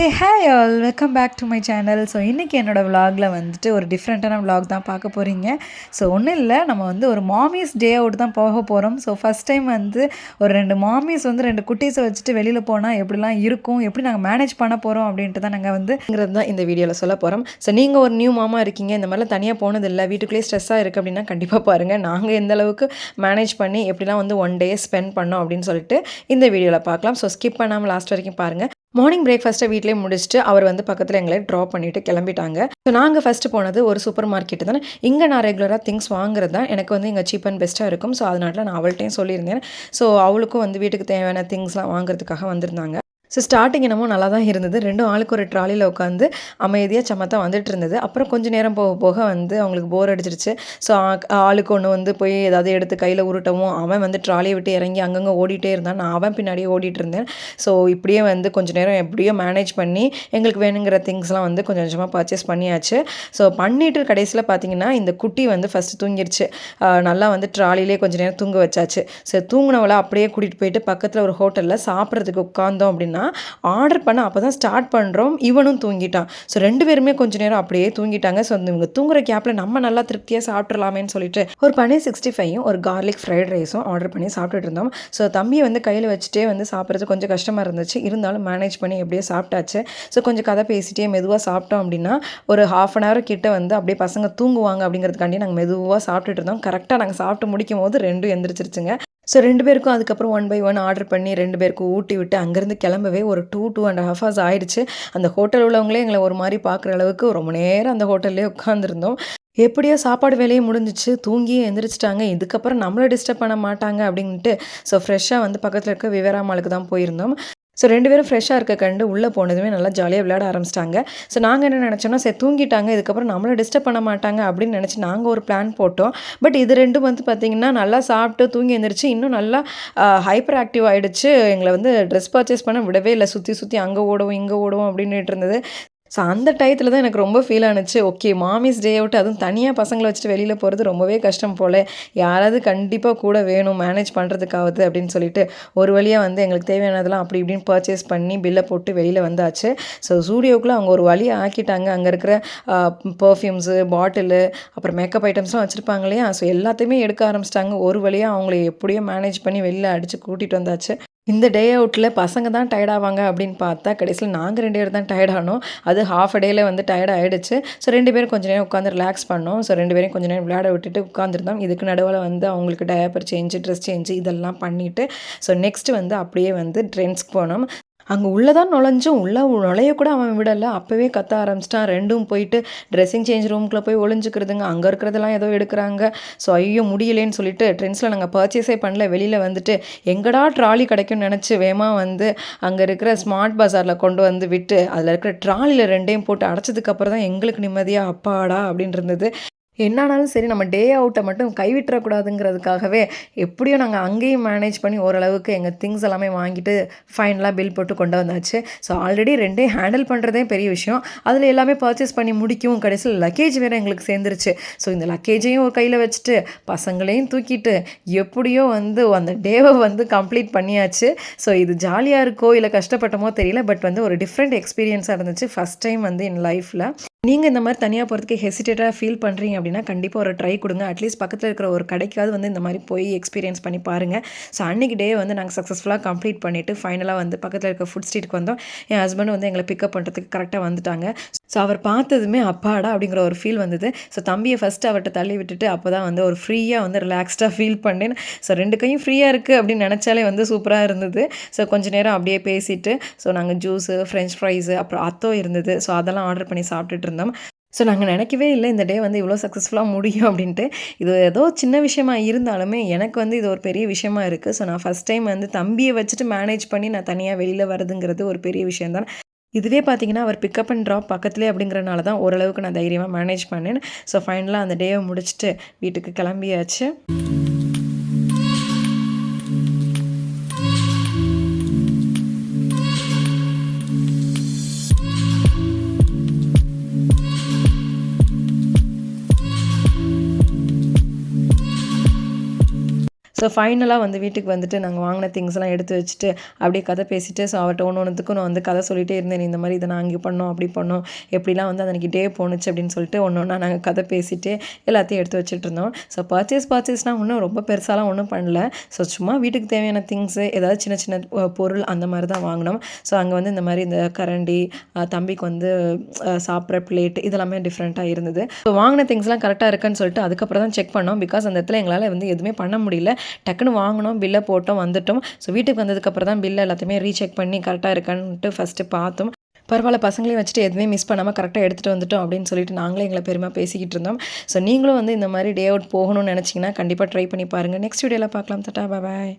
Hey hi all welcome back to my channel so இன்றைக்கி என்னோடய விலாகில் வந்துட்டு ஒரு டிஃப்ரெண்ட்டான விலாக் தான் பார்க்க போகிறீங்க ஸோ ஒன்றும் இல்லை. நம்ம வந்து ஒரு மாமிஸ் டே அவுட் தான் போக போகிறோம் ஸோ ஃபஸ்ட் டைம் வந்து ஒரு ரெண்டு மாமிஸ் வந்து ரெண்டு குட்டீஸை வச்சுட்டு வெளியில் போனால் எப்படிலாம் இருக்கும்? எப்படி நாங்கள் மேனேஜ் பண்ண போகிறோம் அப்படின்ட்டு தான் நாங்கள் வந்துங்கிறது தான் இந்த வீடியோவில் சொல்ல போகிறோம் ஸோ நீங்கள் ஒரு நியூ மாமா இருக்கீங்க. இந்த மாதிரிலாம் தனியாக போனதில்லை வீட்டுக்குள்ளேயே ஸ்ட்ரெஸ்ஸாக இருக்குது அப்படின்னா கண்டிப்பாக பாருங்கள் நாங்கள் எந்த அளவுக்கு மேனேஜ் பண்ணி எப்படிலாம் வந்து ஒன் டே ஸ்பெண்ட் பண்ணோம் அப்படின்னு சொல்லிட்டு இந்த வீடியோவில் பார்க்கலாம். ஸோ ஸ்கிப் பண்ணாமல் லாஸ்ட் வரைக்கும் பாருங்கள் மார்னிங் பிரேக்ஃபாஸ்ட்டை வீட்டிலே முடிச்சுட்டு அவர் வந்து பக்கத்தில் எங்களை ட்ராப் பண்ணிவிட்டு கிளம்பிட்டாங்க. ஸோ நாங்கள் ஃபஸ்ட்டு போனது ஒரு சூப்பர் மார்க்கெட்டு தானே? இங்கே நான் ரெகுலராக திங்ஸ் வாங்குறது தான். எனக்கு வந்து இங்கே சீப் அண்ட் பெஸ்ட்டாக இருக்கும். ஸோ அதனால நான் அவள்கிட்டையும் சொல்லியிருந்தேன். ஸோ அவளுக்கும் வந்து வீட்டுக்கு தேவையான திங்ஸ்லாம் வாங்குறதுக்காக வந்திருந்தாங்க. ஸோ ஸ்டார்டிங் என்னமோ நல்லா தான் இருந்தது. ரெண்டும் ஆளுக்கு ஒரு ட்ராலியில் உட்காந்து அமைதியாக சமத்தா வந்துட்டு இருந்தது அப்புறம் கொஞ்ச நேரம் போக போக வந்து அவங்களுக்கு போர் அடிச்சிருச்சு. ஸோ ஆளுக்கு ஒன்று வந்து போய் ஏதாவது எடுத்து கையில் உருட்டவும் அவன் வந்து ட்ராலியை விட்டு இறங்கி அங்கங்கே ஓடிட்டே இருந்தான். நான் அவன் பின்னாடியே ஓடிட்டு இருந்தேன். ஸோ இப்படியே வந்து கொஞ்ச நேரம் எப்படியோ மேனேஜ் பண்ணி எங்களுக்கு வேணுங்கிற திங்ஸ்லாம் வந்து கொஞ்சம் கொஞ்சமாக பர்ச்சேஸ் பண்ணியாச்சு. ஸோ பண்ணிட்டு கடைசியில் பார்த்தீங்கன்னா இந்த குட்டி வந்து ஃபஸ்ட்டு தூங்கிருச்சு. நல்லா வந்து ட்ராலிலே கொஞ்சம் நேரம் தூங்க வச்சாச்சு. ஸோ தூங்கினவளை அப்படியே கூட்டிகிட்டு போயிட்டு பக்கத்தில் ஒரு ஹோட்டலில் சாப்பிட்றதுக்கு உட்காந்தோம் அப்படின்னா ஆர்டர் பண்ண அப்போ தான் ஸ்டார்ட் பண்ணுறோம் இவனும் தூங்கிட்டான். ஸோ ரெண்டு பேருமே கொஞ்ச நேரம் அப்படியே தூங்கிட்டாங்க. ஸோ இவங்க தூங்குற கேப்பில் நம்ம நல்லா திருப்தியாக சாப்பிட்றலாமேன்னு சொல்லிட்டு ஒரு பன்னீர் சிக்ஸ்டி ஃபைவும் ஒரு கார்லிக் ஃப்ரைட் ரைஸும் ஆர்டர் பண்ணி சாப்பிட்டுட்டு இருந்தோம். ஸோ தம்பியை வந்து கையில் வச்சுட்டே வந்து சாப்பிட்றது கொஞ்சம் கஷ்டமாக இருந்துச்சு. இருந்தாலும் மேனேஜ் பண்ணி எப்படியோ சாப்பிட்டாச்சு. ஸோ கொஞ்சம் கதை பேசிட்டே மெதுவாக சாப்பிட்டோம் அப்படின்னா ஒரு ஹாஃப் அன் ஹவர் கிட்டே வந்து அப்படியே பசங்க தூங்குவாங்க அப்படிங்கிறதுக்காண்டி நாங்கள் மெதுவாக சாப்பிட்டுட்டு இருந்தோம். கரெக்டாக நாங்கள் சாப்பிட்டு முடிக்கும் போது ரெண்டும் எந்திரிச்சிருச்சுங்க. ஸோ ரெண்டு பேருக்கும் அதுக்கப்புறம் ஒன் பை ஒன் ஆர்டர் பண்ணி ரெண்டு பேருக்கும் ஊட்டி விட்டு அங்கேருந்து கிளம்பவே ஒரு two two and half hours ஆயிடுச்சு. அந்த ஹோட்டல் உள்ளவங்களே எங்களை ஒரு மாதிரி பார்க்குற அளவுக்கு ரொம்ப நேரம் அந்த ஹோட்டல்லே உட்காந்துருந்தோம் எப்படியோ சாப்பாடு வேலையே முடிஞ்சிச்சு. தூங்கி எந்திரிச்சிட்டாங்க. இதுக்கப்புறம் நம்மளை டிஸ்டர்ப் பண்ண மாட்டாங்க அப்படின்ட்டு ஸோ ஃப்ரெஷ்ஷாக வந்து பக்கத்தில் இருக்க விவராமாளுக்கு தான் போயிருந்தோம். ஸோ ரெண்டு பேரும் ஃப்ரெஷ்ஷாக இருக்க கண்டு உள்ளே போனதுமே நல்லா ஜாலியாக விளையாட ஆரம்பிச்சிட்டாங்க. ஸோ நாங்கள் என்ன நினச்சோம்னா சரி தூங்கிட்டாங்க இதுக்கப்புறம் நம்மளை டிஸ்டர்ப் பண்ண மாட்டாங்க அப்படின்னு நினச்சி நாங்கள் ஒரு பிளான் போட்டோம். பட் இது ரெண்டும் வந்து பார்த்திங்கன்னா நல்லா சாப்பிட்டு தூங்கி எந்திரிச்சு இன்னும் நல்லா ஹைப்பர் ஆக்டிவ் ஆகிடுச்சு எங்களை வந்து ட்ரெஸ் பர்ச்சேஸ் பண்ண விடவே இல்லை. சுற்றி சுற்றி அங்கே ஓடுவோம் இங்கே ஓடுவோம் அப்படின்னுட்டு இருந்தது. ஸோ அந்த டயத்தில் தான் எனக்கு ரொம்ப ஃபீல் ஆனுச்சு. ஓகே மாமிஸ் டே அவுட் அதுவும் தனியாக பசங்களை வச்சுட்டு வெளியில் போகிறது ரொம்பவே கஷ்டம் போல். யாராவது கண்டிப்பாக கூட வேணும் மேனேஜ் பண்ணுறதுக்காவது அப்படின்னு சொல்லிட்டு ஒரு வழியாக வந்து எங்களுக்கு தேவையானதெல்லாம் அப்படி இப்படின்னு பர்ச்சேஸ் பண்ணி பில்லை போட்டு வெளியில் வந்தாச்சு. ஸோ ஸ்டூடியோக்குள்ளே அவங்க ஒரு வழியை ஆக்கிட்டாங்க. அங்கே இருக்கிற பர்ஃப்யூம்ஸு பாட்டிலு அப்புறம் மேக்கப் ஐட்டம்ஸ்லாம் வச்சுருப்பாங்க இல்லையா? ஸோ எல்லாத்தையுமே எடுக்க ஆரம்பிச்சிட்டாங்க. ஒரு வழியாக அவங்கள எப்படியோ மேனேஜ் பண்ணி வெளியில் அடித்து கூட்டிகிட்டு வந்தாச்சு. இந்த டே அவுட்டில் பசங்க தான் டயர்ட் ஆவாங்க அப்படின்னு பார்த்தா கடைசியில் நாங்கள் ரெண்டு பேர் தான் டயர்ட் ஆனோம். அது ஹாஃப் அ டேயில் வந்து டயர்ட் ஆகிடுச்சு ஸோ ரெண்டு பேரும் கொஞ்சம் நேரம் உட்காந்து ரிலாக்ஸ் பண்ணோம். ஸோ ரெண்டு பேரும் கொஞ்சம் நேரம் விளையாட விட்டுட்டு உட்காந்துருந்தோம் இதுக்கு நடுவில் வந்து அவங்களுக்கு டயப்பர் சேஞ்சு ட்ரெஸ் சேஞ்சு இதெல்லாம் பண்ணிவிட்டு ஸோ நெக்ஸ்ட் வந்து அப்படியே வந்து ட்ரெண்ட்ஸ்க்கு போனோம். அங்கே உள்ளே தான் நுழைஞ்சும் உள்ளே நுழைய கூட அவன் விடலை. அப்போவே கத்த ஆரம்பிச்சிட்டான். ரெண்டும் போயிட்டு ட்ரெஸ்ஸிங் சேஞ்ச் ரூம்குள்ளே போய் ஒளிஞ்சுக்கிறதுங்க. அங்கே இருக்கிறதெல்லாம் ஏதோ எடுக்கிறாங்க. ஸோ ஐயோ முடியலேன்னு சொல்லிட்டு ட்ரெண்ட்ஸில் நாங்கள் பர்ச்சேஸே பண்ணல. வெளியில் வந்துட்டு எங்கடா ட்ராலி கிடைக்கும்னு நினச்சி வேகமாக வந்து அங்கே இருக்கிற ஸ்மார்ட் பஜாரில் கொண்டு வந்து விட்டு அதில் இருக்கிற ட்ராலியில் ரெண்டையும் போட்டு அடைச்சதுக்கப்புறம் தான் எங்களுக்கு நிம்மதியாக அப்பாடா அப்படின்னு இருந்தது. என்னானாலும் சரி நம்ம டே அவுட்டை மட்டும் கைவிட்டுறக்கூடாதுங்கிறதுக்காகவே எப்படியோ நாங்கள் அங்கேயும் மேனேஜ் பண்ணி ஓரளவுக்கு எங்கள் திங்ஸ் எல்லாமே வாங்கிட்டு ஃபைனலாக பில் போட்டு கொண்டு வந்தாச்சு. ஸோ ஆல்ரெடி ரெண்டே ஹேண்டில் பண்ணுறதே பெரிய விஷயம். அதில் எல்லாமே பர்ச்சேஸ் பண்ணி முடிக்கவும் கடைசியில் லக்கேஜ் வேறு எங்களுக்கு சேர்ந்துருச்சு. ஸோ இந்த லக்கேஜையும் ஒரு கையில் வச்சுட்டு பசங்களையும் தூக்கிட்டு எப்படியோ வந்து அந்த டேவை வந்து கம்ப்ளீட் பண்ணியாச்சு. ஸோ இது ஜாலியாக இருக்கோ இல்லை கஷ்டப்பட்டமோ தெரியல. பட் வந்து ஒரு டிஃப்ரெண்ட் எக்ஸ்பீரியன்ஸாக இருந்துச்சு ஃபஸ்ட் டைம் வந்து என் லைஃப்பில் நீங்கள் இந்த மாதிரி தனியாக போகிறதுக்கு ஹெசிடேட்டாக ஃபீல் பண்ணுறீங்க அப்படின்னா கண்டிப்பாக ஒரு ட்ரை கொடுங்க. அட்லீஸ்ட் பக்கத்தில் இருக்கிற ஒரு கடைக்காவது வந்து இந்த மாதிரி போய் எக்ஸ்பீரியன்ஸ் பண்ணி பாருங்கள் ஸோ அன்றைக்கி டே வந்து நாங்கள் சக்ஸஸ்ஃபுல்லாக கம்ப்ளீட் பண்ணிவிட்டு ஃபைனலாக வந்து பக்கத்தில் இருக்க ஃபுட் ஸ்ட்ரீட்டுக்கு வந்தோம். என் ஹஸ்பண்ட் வந்து எங்களை பிக்கப் பண்ணுறதுக்கு கரெக்டாக வந்துட்டாங்க. ஸோ அவர் பார்த்ததுமே அப்பாடா அப்படிங்கிற ஒரு ஃபீல் வந்தது. ஸோ தம்பியை ஃபஸ்ட்டு அவர்கிட்ட தள்ளி விட்டுட்டு அப்போ தான் வந்து ஒரு ஃப்ரீயாக வந்து ரிலாக்ஸ்டாக ஃபீல் பண்ணேன். ஸோ ரெண்டு கையும் ஃப்ரீயாக இருக்குது அப்படின்னு நினச்சாலே வந்து சூப்பராக இருந்தது. ஸோ கொஞ்ச நேரம் அப்படியே பேசிட்டு ஸோ நாங்கள் ஜூஸு ஃப்ரெஞ்ச் ஃப்ரைஸு அப்புறம் அத்தோ இருந்தது. ஸோ அதெல்லாம் ஆர்டர் பண்ணி சாப்பிட்டுட்டு இருந்தோம். ஸோ நாங்கள் நினைக்கவே இல்லை இந்த டே வந்து இவ்வளோ சக்ஸஸ்ஃபுல்லாக முடியும் அப்படின்ட்டு. இது ஏதோ சின்ன விஷயமா இருந்தாலுமே எனக்கு வந்து இது ஒரு பெரிய விஷயமா இருக்குது ஸோ நான் ஃபஸ்ட் டைம் வந்து தம்பியை வச்சுட்டு மேனேஜ் பண்ணி நான் தனியாக வெளியில் வரதுங்கிறது ஒரு பெரிய விஷயம்தான் இதுவே பார்த்தீங்கன்னா அவர் பிக்கப் அண்ட் ட்ராப் பக்கத்துலேயே அப்படிங்கிறனால தான் ஓரளவுக்கு நான் தைரியமாக மேனேஜ் பண்ணேன். ஸோ ஃபைனலாக அந்த டேவை முடிச்சுட்டு வீட்டுக்கு கிளம்பியாச்சு. ஸோ ஃபைனலாக வந்து வீட்டுக்கு வந்துட்டு நாங்கள் வாங்கின திங்ஸ்லாம் எடுத்து வச்சுட்டு அப்படியே கதை பேசிட்டு ஸோ அவர்கிட்ட ஒன்று ஒன்றுத்துக்கும் நான் வந்து கதை சொல்லிகிட்டே இருந்தேன். இந்த மாதிரி இதை நான் அங்கே பண்ணோம் அப்படி பண்ணோம். எப்படிலாம் வந்து அன்றைக்கி டே போணுச்சு அப்படின்னு சொல்லிட்டு ஒன்று ஒன்றா நாங்கள் கதை பேசிட்டு எல்லாத்தையும் எடுத்து வச்சுட்டு இருந்தோம். ஸோ பர்ச்சேஸ் பர்ச்சேஸ்னால் ஒன்றும் ரொம்ப பெருசாலாம் ஒன்றும் பண்ணல. ஸோ சும்மா வீட்டுக்கு தேவையான திங்ஸு ஏதாவது சின்ன சின்ன பொருள் அந்த மாதிரி தான் வாங்கினோம். ஸோ அங்கே வந்து இந்த மாதிரி இந்த கரண்டி தம்பிக்கு வந்து சாப்பிட்ற பிளேட் இதெல்லாமே டிஃப்ரெண்ட்டாக இருந்தது. ஸோ வாங்கின திங்ஸ்லாம் கரெக்டாக இருக்குன்னு சொல்லிட்டு அதுக்கப்புறம் தான் செக் பண்ணோம். பிகாஸ் அந்த இடத்துல எங்களால் வந்து எதுவுமே பண்ண முடியல. டக்குன்னு வாங்கினோம் பில்லை போட்டோம் வந்துட்டோம். ஸோ வீட்டுக்கு வந்ததுக்கப்புறம் தான் பில் எல்லாத்தையுமே ரீசெக் பண்ணி கரெக்டாக இருக்கான்ட்டு ஃபஸ்ட்டு பார்த்தோம். பரவாயில்ல பசங்களையும் வச்சுட்டு எதுவுமே மிஸ் பண்ணாமல் கரெக்டாக எடுத்துகிட்டு வந்துட்டோம் அப்படின்னு சொல்லிட்டு நாங்களே எங்களை பெருமை பேசிக்கிட்டு இருந்தோம். ஸோ நீங்களும் வந்து இந்த மாதிரி டே அவுட் போகணும்னு நினச்சிங்கன்னா கண்டிப்பாக ட்ரை பண்ணி பாருங்கள் நெக்ஸ்ட் வீடியோவில் பார்க்கலாம் தட்டா பாய்